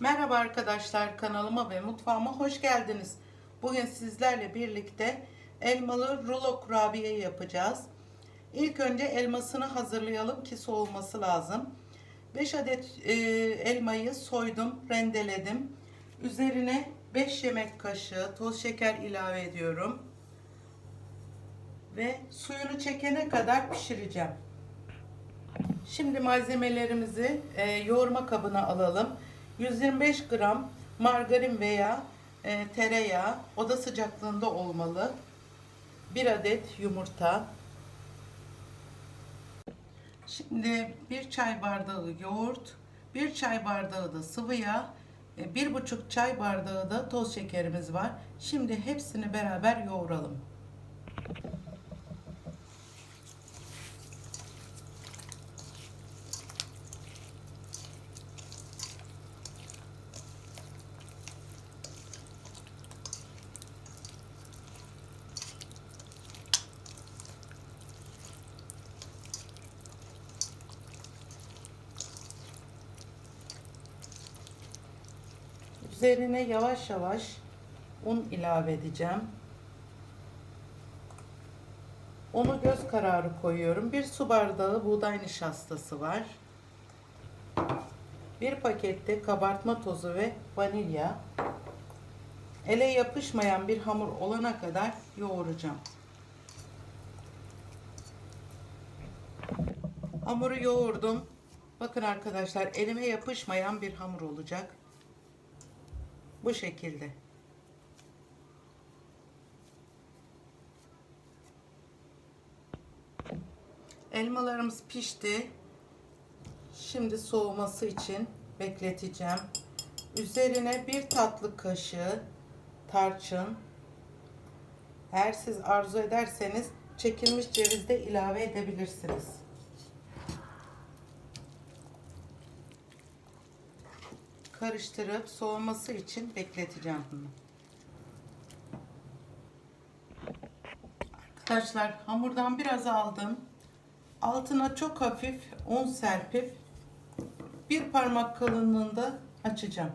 Merhaba arkadaşlar kanalıma ve mutfağıma hoş geldiniz. Bugün sizlerle birlikte elmalı rulo kurabiye yapacağız. İlk önce elmasını hazırlayalım ki soğuması lazım. 5 adet e, elmayı soydum, rendeledim. Üzerine 5 yemek kaşığı toz şeker ilave ediyorum. Ve suyunu çekene kadar pişireceğim. Şimdi malzemelerimizi e, yoğurma kabına alalım. 125 gram margarin veya e, tereyağı oda sıcaklığında olmalı. 1 adet yumurta. Şimdi 1 çay bardağı yoğurt, 1 çay bardağı da sıvı yağ, 1,5 çay bardağı da toz şekerimiz var. Şimdi hepsini beraber yoğuralım. Üzerine yavaş yavaş un ilave edeceğim. Unu göz kararı koyuyorum. Bir su bardağı buğday nişastası var. Bir pakette kabartma tozu ve vanilya. Ele yapışmayan bir hamur olana kadar yoğuracağım. Hamuru yoğurdum. Bakın arkadaşlar elime yapışmayan bir hamur olacak. Bu şekilde. Elmalarımız pişti. Şimdi soğuması için bekleteceğim. Üzerine bir tatlı kaşığı tarçın. Eğer siz arzu ederseniz çekilmiş ceviz de ilave edebilirsiniz. Karıştırıp soğuması için bekleteceğim bunu. Arkadaşlar hamurdan biraz aldım. Altına çok hafif un serpip bir parmak kalınlığında açacağım.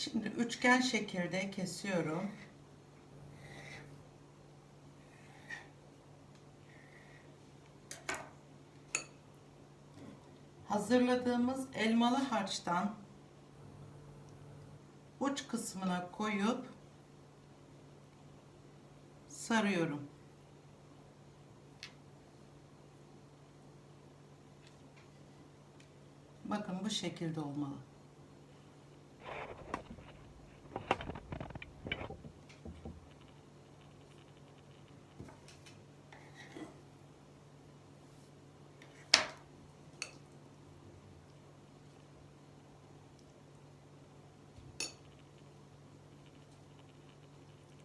Şimdi üçgen şekilde kesiyorum. Hazırladığımız elmalı harçtan uç kısmına koyup sarıyorum. Bakın bu şekilde olmalı.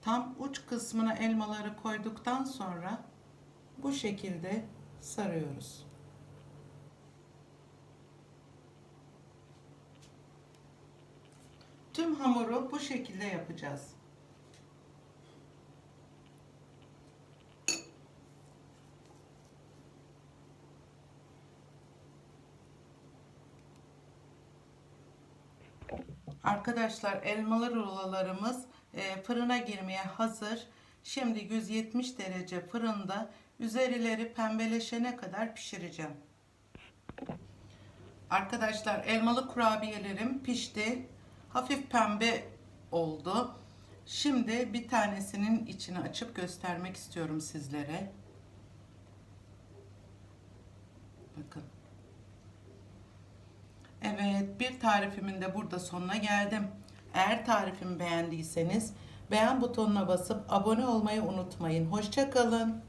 Tam uç kısmına elmaları koyduktan sonra bu şekilde sarıyoruz. Tüm hamuru bu şekilde yapacağız. Arkadaşlar elmalı rulolarımız e, fırına girmeye hazır. Şimdi 170 derece fırında üzerileri pembeleşene kadar pişireceğim. Arkadaşlar elmalı kurabiyelerim pişti. Hafif pembe oldu. Şimdi bir tanesinin içini açıp göstermek istiyorum sizlere. Bakın. Evet bir tarifimin de burada sonuna geldim. Eğer tarifimi beğendiyseniz beğen butonuna basıp abone olmayı unutmayın. Hoşçakalın.